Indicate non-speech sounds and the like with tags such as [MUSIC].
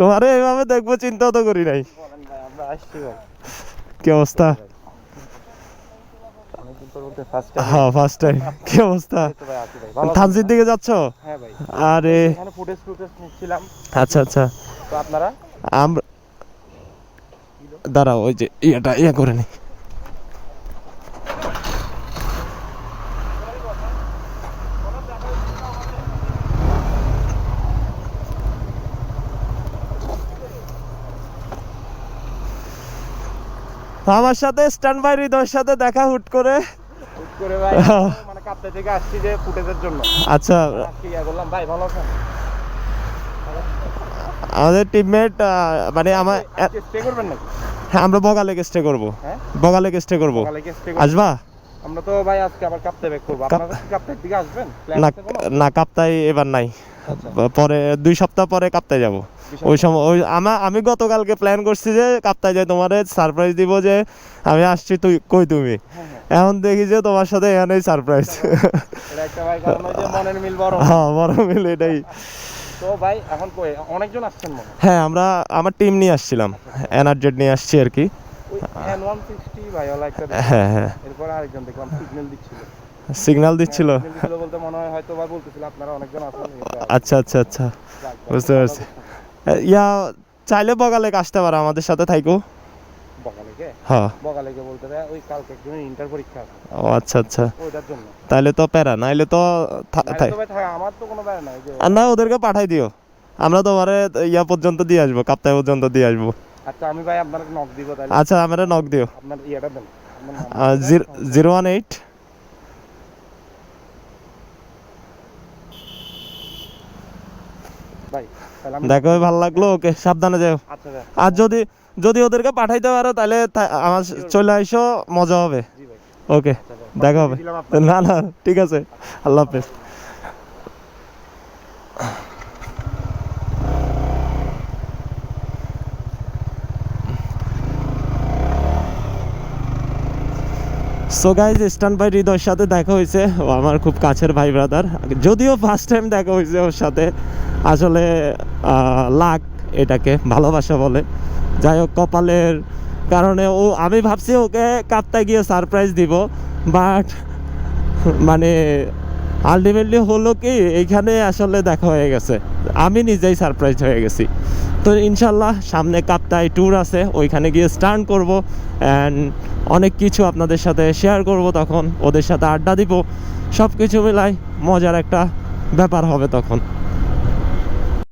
তোমারে এইভাবে দেখব চিন্তা তো করি নাই। কি অবস্থা? ফার্স্ট টাইম হ্যাঁ ফার্স্ট টাইম কি অবস্থা? দিকে যাচ্ছ? আরে। আচ্ছা আচ্ছা। আপনারা? আমরা দাঁড়াও ওই যে ইয়েটা ইয়ে করে নি। আমার সাথে স্ট্যান্ড বাই হৃদয়ের সাথে দেখা হুট করে। [LAUGHS] মানে আচ্ছা। আমাদের টিমমেট মানে আমার হ্যাঁ আমরা বগালেকে স্টে করব। হ্যাঁ? স্টে করব। আসবা? আমরা তো ভাই আজকে আবার কাপ্তে ব্যাক করব। আপনারা কি দিকে আসবেন? না না কাপ্তাই এবার নাই। পরে দুই সপ্তাহ পরে কাপ্তাই যাব। ওই সময় ওই আমা আমি গতকালকে প্ল্যান করছি যে কাপ্তাই যাই তোমারে সারপ্রাইজ দিব যে আমি আসছি তুই কই তুমি? হ্যাঁ, হ্যাঁ। এখন দেখি যে তোমার সাথে এখানেই সারপ্রাইজ [LAUGHS] হ্যাঁ বড় মিল এটাই। হয়। আমরা আমার টিম নিয়ে আসছিলাম। এনার্জেট নিয়ে আসছি আর কি। হ্যাঁ হ্যাঁ। এরপর আরেকজন দেখলাম সিগন্যাল দিচ্ছিল। বলতে মনে হয় হয়তো বা বলতেছিল আপনারা অনেকজন আছেন আচ্ছা আচ্ছা আচ্ছা। বুঝতে পারছি। ইয়া চাইলে বগালেক আসতে পারো আমাদের সাথে থাইকো। বগালেকে? হ্যাঁ। বগালেকে বলতে ওই কালকে একজনের ইন্টার পরীক্ষা আছে। ও আচ্ছা আচ্ছা। ওইটার জন্য। তাইলে তো প্যারা নাইলে তো আমার কোনো নাই না ওদেরকে পাঠাই দিও। আমরা তোমারে ইয়া পর্যন্ত দিয়ে আসব কাপ্তাই পর্যন্ত দিয়ে আসব। আচ্ছা আমি ভাই আপনাকে নক দিব তাহলে আচ্ছা আমরা নক দিও। আপনার ইয়েটা দেন। জিরো ওয়ান এইট দেখো ভালো লাগল ওকে সাবধানে যাও। আচ্ছা আর যদি যদি ওদেরকে পাঠাইতে পারো তাহলে আমার চলে আইসো মজা হবে। ওকে আচ্ছা দেখা হবে। না না ঠিক আছে। আল্লাহ হাফেজ। সো গাইজ স্টান ভাই হৃদয়ের সাথে দেখা হয়েছে। ও আমার খুব কাছের ভাই ব্রাদার যদিও ফার্স্ট টাইম দেখা হয়েছে ওর সাথে। আসলে লাক এটাকে ভালোবাসা বলে। যাই হোক, কপালের কারণে ও, আমি ভাবছি ওকে কাপ্তায় গিয়ে সারপ্রাইজ দিব বাট মানে আলটিমেটলি হলো কি এইখানে আসলে দেখা হয়ে গেছে। আমি নিজেই সারপ্রাইজ হয়ে গেছি। তো ইনশাল্লাহ সামনে কাপ্তাই ট্যুর আছে, ওইখানে গিয়ে স্টার্ন করব অ্যান্ড অনেক কিছু আপনাদের সাথে শেয়ার করব তখন, ওদের সাথে আড্ডা দিব সব কিছু মিলাই মজার একটা ব্যাপার হবে তখন।